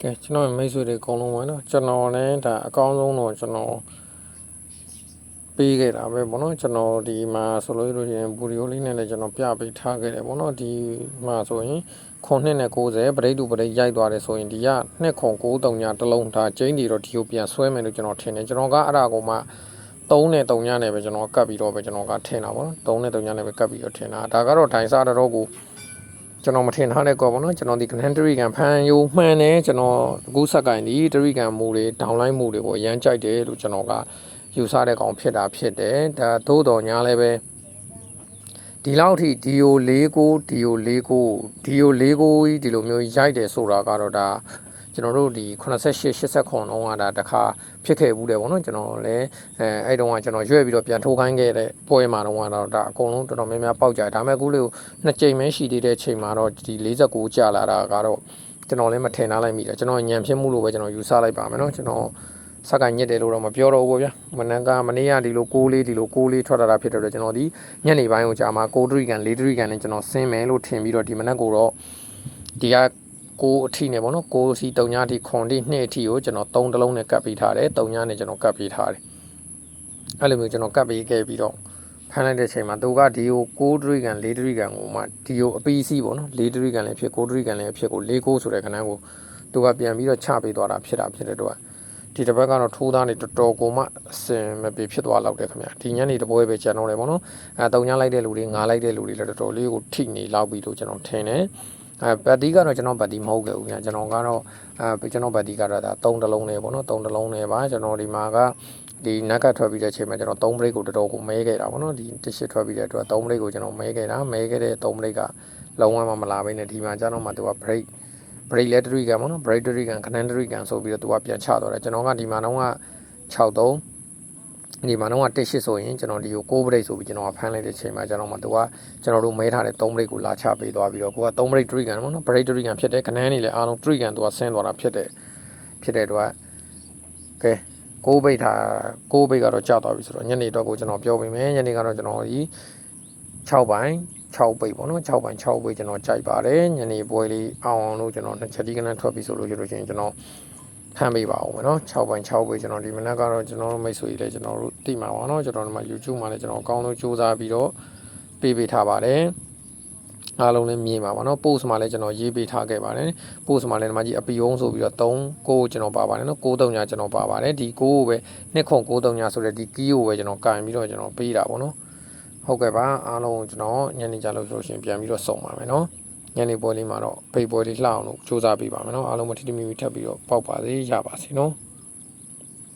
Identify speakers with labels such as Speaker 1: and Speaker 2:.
Speaker 1: ကဲကျွန်တော်ရဲ့မိတ်ဆွေတွေအကုန်လုံးပဲเนาะကျွန်တော်လည်းဒါအကောင်းဆုံးတော့ကျွန်တော်ပေးခဲ့တာပဲပေါ့နော်ကျွန်တော်ဒီမှာဆိုလို့ရှိရင်ဘူရီယိုလေးနဲ့လည်းကျွန်တော်ပြပေးထားခဲ့တယ်ပေါ့နော်ဒီမှာဆိုရင်ခွန်နှစ်နဲ့90ပရိတ်တူပရိတ်ရိုက်သွားတယ်ဆိုရင်ဒီကနှစ်ခွန်93ညတစ်လုံးဒါကျင်းတီတော့ဒီကိုပြန်ဆွဲမယ်လို့ကျွန်တော်ထင်တယ်ကျွန်တော်ကအဲ့ဒါကိုမှ3နဲ့3ညနဲ့ပဲကျွန်တော်ကတ်ပြီးတော့ပဲကျွန်တော်ကထင်တာပေါ့နော်3နဲ့3ညနဲ့ပဲကတ်ပြီးတော့ထင်တာဒါကတော့ဒိုင်စားတော့ကို ကျွန်တော်မထင်ထားတဲ့ကောပေါ့နော်ကျွန်တော်ဒီ Grand Trigan ဖန်ယိုမှန်တယ်ကျွန်တော်အခုဆက်ကင်ဒီ Trigan မူတွေ downline မူတွေကိုအရန်ကြိုက်တယ်လို့ကျွန်တော်ကယူဆတဲ့ကောင်ဖြစ်တာဖြစ်တယ်ဒါသို့တော်ညာလည်းပဲဒီလောက်ထိ DO 49 DO 49 DO 49ကြီးဒီလိုမျိုးရိုက်တယ်ဆိုတာကတော့ဒါ ကျွန်တော်တို့ဒီ88 89လုံးကဒါတခါဖြစ်ခဲ့ဘူးတယ်ဗောနော်ကျွန်တော်လည်းအဲအဲ့တုန်းကကျွန်တော်ရွက်ပြီးတော့ပြန်ထိုးခိုင်းခဲ့တဲ့ပွဲမှာတော့ကတော့ဒါအကုန်လုံးတော်တော်များများပေါက်ကြတယ်ဒါပေမဲ့အခုလေးကိုနှစ်ကြိမ်ပဲရှိသေးတဲ့ချိန်မှာတော့ဒီ49ကြာလာတာကတော့ကျွန်တော်လည်းမထင်ထားလိုက်မိတယ်ကျွန်တော်ညံဖြစ်မှုလို့ပဲကျွန်တော်ယူဆလိုက်ပါမယ်နော်ကျွန်တော်စက်ကညစ်တယ်လို့တော့မပြောတော့ဘူးဗျာမနက်ကမနေ့ကဒီလို6လေးဒီလို6လေးထွက်လာတာဖြစ်တဲ့အတွက်ကျွန်တော်ဒီညနေပိုင်းကိုကြာမှာ6ဒရီကန်4ဒရီကန်နဲ့ကျွန်တော်ဆင်းမယ်လို့ထင်ပြီးတော့ဒီမနက်ကိုတော့ဒီက 6အထိနဲ့ပေါ့နော်6အထိ3ညအထိခွန်တိ2အထိကိုကျွန်တော်3တလုံးနဲ့ကတ်ပေးထားတယ်3ညနဲ့ကျွန်တော်ကတ်ပေးထားတယ်အဲ့လိုမျိုးကျွန်တော်ကတ်ပေးခဲ့ပြီးတော့ဖမ်းလိုက်တဲ့ချိန်မှာသူကဒီကို6ဒရီကန်4ဒရီကန်ကိုမှဒီကိုအပီးစီးပေါ့နော်4ဒရီကန်လည်းဖြစ်6ဒရီကန်လည်းဖြစ်ကို4 6ဆိုတဲ့ခဏကိုသူကပြန်ပြီးတော့ချပေးသွားတာဖြစ်တာဖြစ်တဲ့တော့ဒီတစ်ဘက်ကတော့ထိုးသားနေတော်တော်ကိုမှအစင်မပြေဖြစ်သွားတော့တယ်ခင်ဗျာဒီညနေတပွဲပဲကျန်တော့တယ်ပေါ့နော်အဲတုံညာလိုက်တဲ့လူတွေငါလိုက်တဲ့လူတွေလည်းတော်တော်လေးကိုထိနေလောက်ပြီလို့ကျွန်တော်ထင်တယ် အဲဘတ်တီကတော့ကျွန်တော်ဘတ်တီမဟုတ်ခဲ့ဘူးခင်ဗျာကျွန်တော်ကတော့အဲကျွန်တော်ဘတ်တီကတော့ဒါ3တလုံးနဲ့ပေါ့နော်3တလုံးနဲ့ပါကျွန်တော်ဒီမှာကဒီနက်ကထွက်ပြီးတဲ့အချိန်မှာကျွန်တော်3 break ကိုတော်တော်ကိုမဲခဲ့တာပေါ့နော်ဒီတစ်ရှစ်ထွက်ပြီးတဲ့အတွက်3 break ကိုကျွန်တော်မဲခဲ့တာမဲခဲ့တဲ့3 break ကလုံးဝမလာဘဲနဲ့ဒီမှာကျတော့မှသူက break break လက်တရီကန်ပေါ့နော် break တရီကန်ခဏတရီကန်ဆိုပြီးတော့သူကပြန်ချတော့တယ်ကျွန်တော်ကဒီမှာတော့က63 ဒီမှာတော့က18ဆိုရင်ကျွန်တော်ဒီကို6 break ဆိုပြီးကျွန်တော်ကဖမ်းလိုက်တဲ့ချိန်မှာကျွန်တော်မှသူကကျွန်တော်တို့မဲထားတဲ့3 break ကိုလာချပေးသွားပြီးတော့ကိုက3 break တရီကန်ပေါ့နော် break တရီကန်ဖြစ်တဲ့ခဏနေလေအားလုံးတရီကန်သူကဆင်းသွားတာဖြစ်တဲ့ဖြစ်တဲ့တော့ကဲ6 break ထား6 break ကတော့ကြာသွားပြီဆိုတော့ညနေတော့ကိုကျွန်တော်ပြောပေးမယ်ညနေကတော့ကျွန်တော်ဒီ6ပိုင်း6ပိတ်ပေါ့နော်6ပိုင်း6ပိတ်ကျွန်တော်ကြိုက်ပါတယ်ညနေပွဲလေးအောင်အောင်လို့ကျွန်တော်နှစ်ချက်ဒီကနန်းထွက်ပြီဆိုလို့ရလို့ရှိရင်ကျွန်တော် ဖမ်းပေးပါအောင်မယ်နော်6ပိုင်း6ပိတ်ကျွန်တော်ဒီမနက်ကတော့ကျွန်တော်တို့မိတ်ဆွေလည်းကျွန်တော်တို့တိမှာပါနော်ကျွန်တော်တို့မှာ YouTube မှာလည်းကျွန်တော်အကောင်းဆုံးစူးစမ်းပြီးတော့ပေးပေးထားပါတယ်အားလုံးလည်းမြင်ပါပါနော် post မှာလည်းကျွန်တော်ရေးပေးထားခဲ့ပါတယ် post မှာလည်းဒီမှာကြီးအပီယုံဆိုပြီးတော့3ကိုကျွန်တော်ပါပါတယ်နော်6 3ညာကျွန်တော်ပါပါတယ်ဒီ6ကိုပဲနှစ်ခု6 3ညာဆိုတဲ့ဒီ key ကိုပဲကျွန်တော်ကင်ပြီးတော့ကျွန်တော်ပေးတာပေါ့နော်ဟုတ်ကဲ့ပါအားလုံးကျွန်တော်ညနေကြလို့ဆိုလို့ရှိရင်ပြန်ပြီးတော့စုံပါမယ်နော် ညနေပွဲလေးမှာတော့ဖိတ်ပွဲလေးလှအောင်လို့စူးစမ်းပေးပါမယ်နော်အားလုံးမထီထီမီမီထပ်ပြီးတော့ပေါက်ပါစေရပါစေနော်